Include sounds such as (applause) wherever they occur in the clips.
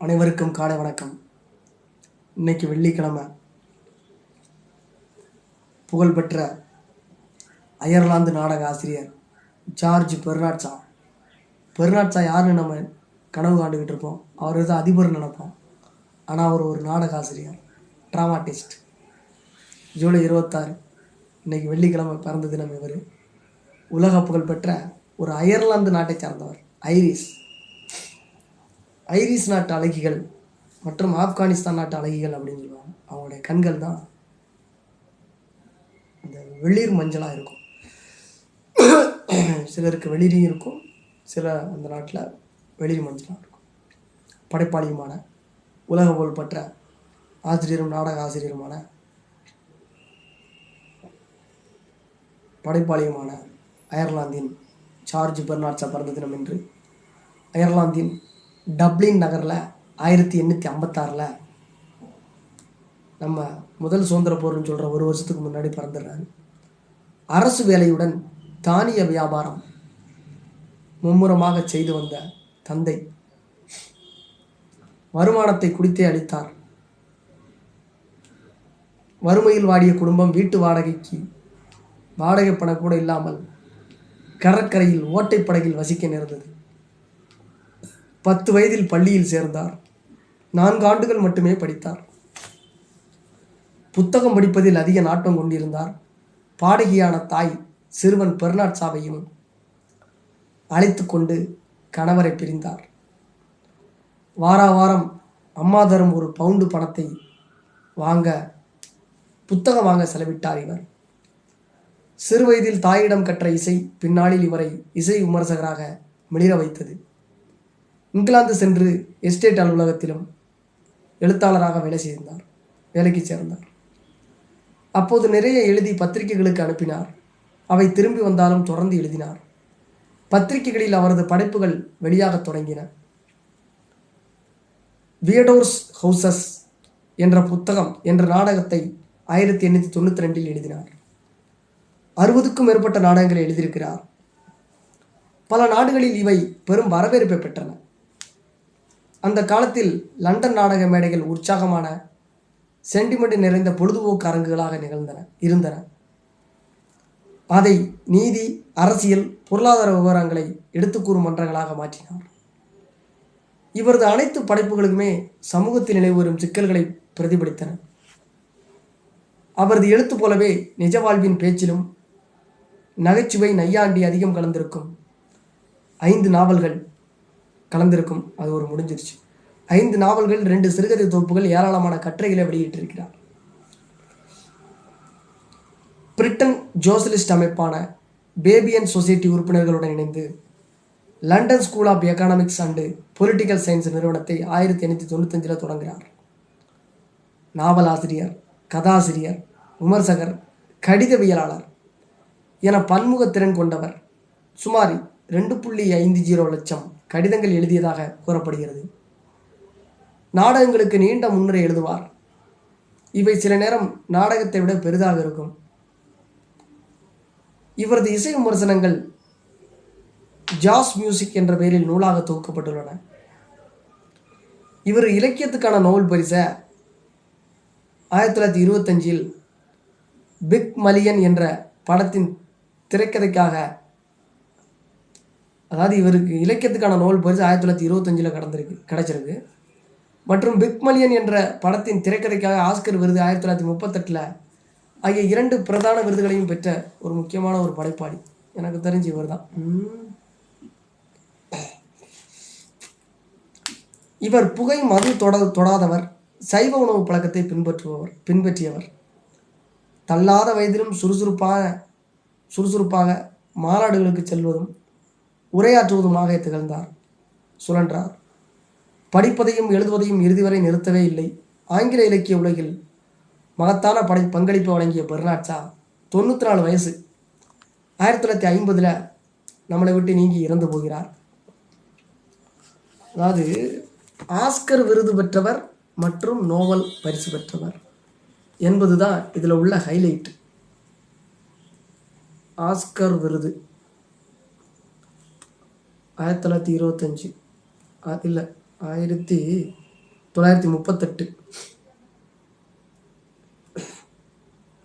அனைவருக்கும் காலை வணக்கம். இன்னைக்கு வெள்ளிக்கிழமை. புகழ்பெற்ற அயர்லாந்து நாடக ஆசிரியர் ஜார்ஜ் பெர்னாட்சா. பெர்னாட்சா யாருன்னு நம்ம கனவு காண்டுக்கிட்டு இருப்போம். அவர் தான் அதிபர் நினைப்போம். ஆனால் அவர் ஒரு நாடக ஆசிரியர் ட்ராமாட்டிஸ்ட். ஜூலை இருபத்தாறு இன்றைக்கி வெள்ளிக்கிழமை பிறந்த தினம் இவர். உலக புகழ்பெற்ற ஒரு அயர்லாந்து நாட்டை சார்ந்தவர் ஐரிஸ் ஐரிஸ் நாட்டு அழகிகள் மற்றும் ஆப்கானிஸ்தான் நாட்டு அழகிகள் அப்படின்னு சொல்லுவாங்க. அவங்களுடைய கண்கள் தான் இந்த வெளிர் மஞ்சளாக இருக்கும். (coughs) சிலருக்கு வெளிரியும் இருக்கும். சில அந்த நாட்டில் வெளிர் மஞ்சளாக இருக்கும். படைப்பாளியுமான உலக புகழ்பெற்ற ஆசிரியரும் நாடக ஆசிரியருமான படைப்பாளியுமான அயர்லாந்தின் சார்ஜ் பெர்னாட்ஸா பிறந்த தினம் என்று அயர்லாந்தின் டப்ளின் நகரில் ஆயிரத்தி எண்ணூற்றி ஐம்பத்தாறில் நம்ம முதல் சுதந்திர போர்னு சொல்கிற ஒரு வருஷத்துக்கு முன்னாடி பிறந்துடுறாரு. அரசு வேலையுடன் தானிய வியாபாரம் மும்முரமாக செய்து வந்த தந்தை வருமானத்தை குடித்தே அளித்தார். வறுமையில் வாடிய குடும்பம் வீட்டு வாடகைக்கு வாடகை பணம் கூட இல்லாமல் கடற்கரையில் ஓட்டைப் படகில் வசிக்க நேர்ந்தது. பத்து வயதில் பள்ளியில் சேர்ந்தார். நான்கு ஆண்டுகள் மட்டுமே படித்தார். புத்தகம் படிப்பதில் அதிக நாட்டம் கொண்டிருந்தார். பாடகியான தாய் சிறுவன் பெர்னாட்சாவையும் அழைத்து கொண்டு கணவரை பிரிந்தார். வாரா வாரம் அம்மா தரும் ஒரு பவுண்டு பணத்தை வாங்க புத்தகம் வாங்க செலவிட்டார் இவர். சிறுவயதில் தாயிடம் கற்ற இசை பின்னாளில் இவரை இசை விமர்சகராக மிளிர வைத்தது. இங்கிலாந்து சென்று எஸ்டேட் அலுவலகத்திலும் எழுத்தாளராக வேலை செய்தார் வேலைக்கு சேர்ந்தார். அப்போது நிறைய எழுதி பத்திரிகைகளுக்கு அனுப்பினார். அவை திரும்பி வந்தாலும் தொடர்ந்து எழுதினார். பத்திரிகைகளில் அவரது படைப்புகள் வெளியாக தொடங்கின. வியடோர்ஸ் ஹவுசஸ் என்ற புத்தகம் என்ற நாடகத்தை ஆயிரத்தி எண்ணூற்றி தொண்ணூற்றி ரெண்டில் எழுதினார். அறுபதுக்கும் மேற்பட்ட நாடகங்களை எழுதியிருக்கிறார். பல நாடுகளில் இவை பெரும் வரவேற்பை பெற்றன. அந்த காலத்தில் லண்டன் நாடக மேடைகள் உற்சாகமான சென்டிமெண்ட் நிறைந்த பொழுதுபோக்கு அரங்குகளாக நிகழ்ந்தன இருந்தன. அதை நீதி அரசியல் பொருளாதார விவரங்களை எடுத்துக்கூறும் மன்றங்களாக மாற்றினார். இவரது அனைத்து படைப்புகளுமே சமூகத்தில் நிலைவரும் சிக்கல்களை பிரதிபலித்தன. அவரது எழுத்து போலவே நிஜ வாழ்வின் பேச்சிலும் நகைச்சுவை நையாண்டி அதிகம் கலந்திருக்கும் ஐந்து நாவல்கள் கலந்திருக்கும். அது ஒரு முடிஞ்சிருச்சு. ஐந்து நாவல்கள் ரெண்டு சிறுகதை தொகுப்புகள் ஏராளமான கட்டுரைகளை வெளியிட்டிருக்கிறார். பிரிட்டன் ஜோசலிஸ்ட் அமைப்பான பேபியன் சொசைட்டி உறுப்பினர்களுடன் இணைந்து London school of economics and political science நிறுவனத்தை ஆயிரத்தி எண்ணூற்றி தொண்ணூத்தஞ்சில் தொடங்குகிறார். நாவலாசிரியர் கதாசிரியர் விமர்சகர் கடிதவியலாளர் என பன்முகத்திறன் கொண்டவர். சுமார் ரெண்டு புள்ளி ஐந்து ஜீரோ லட்சம் கடிதங்கள் எழுதியதாக கூறப்படுகிறது. நாடகங்களுக்கு நீண்ட முன்னுரை எழுதுவார். இவை சில நேரம் நாடகத்தை விட பெரிதாக இருக்கும். இவரது இசை விமர்சனங்கள் ஜாஸ் மியூசிக் என்ற பெயரில் நூலாக தொகுக்கப்பட்டுள்ளன. இவர் இலக்கியத்துக்கான நோபல் பரிசை ஆயிரத்தி தொள்ளாயிரத்தி இருபத்தஞ்சில் பிக் மலியன் என்ற படத்தின் திரைக்கதைக்காக அதாவது இவருக்கு இலக்கியத்துக்கான நோபல் பரிசு ஆயிரத்தி தொள்ளாயிரத்தி இருபத்தஞ்சில் கடந்திருக்கு கிடச்சிருக்கு. மற்றும் பிக்மலியன் என்ற படத்தின் திரைக்கதைக்காக ஆஸ்கர் விருது ஆயிரத்தி தொள்ளாயிரத்தி முப்பத்தெட்டில் ஆகிய இரண்டு பிரதான விருதுகளையும் பெற்ற ஒரு முக்கியமான ஒரு படைப்பாளி. எனக்கு தெரிஞ்சு இவர் தான் இவர் புகை மது தொட தொடாதவர் சைவ உணவு பழக்கத்தை பின்பற்றுபவர் பின்பற்றியவர். தள்ளாத வயதிலும் சுறுசுறுப்பாக சுறுசுறுப்பாக மாநாடுகளுக்கு செல்வதும் உரையாற்றுவதுமாக திகழ்ந்தார். சுழன்றார். படிப்பதையும் எழுதுவதையும் இறுதி வரை நிறுத்தவே இல்லை. ஆங்கில இலக்கிய உலகில் மகத்தான படை பங்களிப்பு வழங்கிய பெர்னாட்சா தொண்ணூற்றி நாலு வயசு. ஆயிரத்தி தொள்ளாயிரத்தி ஐம்பதில் நம்மளை விட்டு நீங்கி இறந்து போகிறார். அதாவது ஆஸ்கர் விருது பெற்றவர் மற்றும் நோவல் பரிசு பெற்றவர் என்பது தான் இதில் உள்ள ஹைலைட் ஆஸ்கர் விருது. ஆயிரத்தி தொள்ளாயிரத்தி இருபத்தஞ்சி. இல்லை ஆயிரத்தி தொள்ளாயிரத்தி முப்பத்தெட்டு.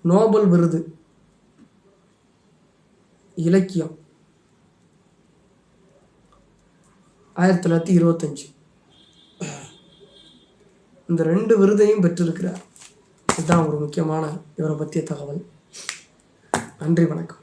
நோபல் விருது. இலக்கியம். ஆயிரத்தி தொள்ளாயிரத்தி இருபத்தஞ்சி. இந்த ரெண்டு விருதையும் பெற்றிருக்கிறார். இதுதான் ஒரு முக்கியமான இவரை பற்றிய தகவல். நன்றி வணக்கம்.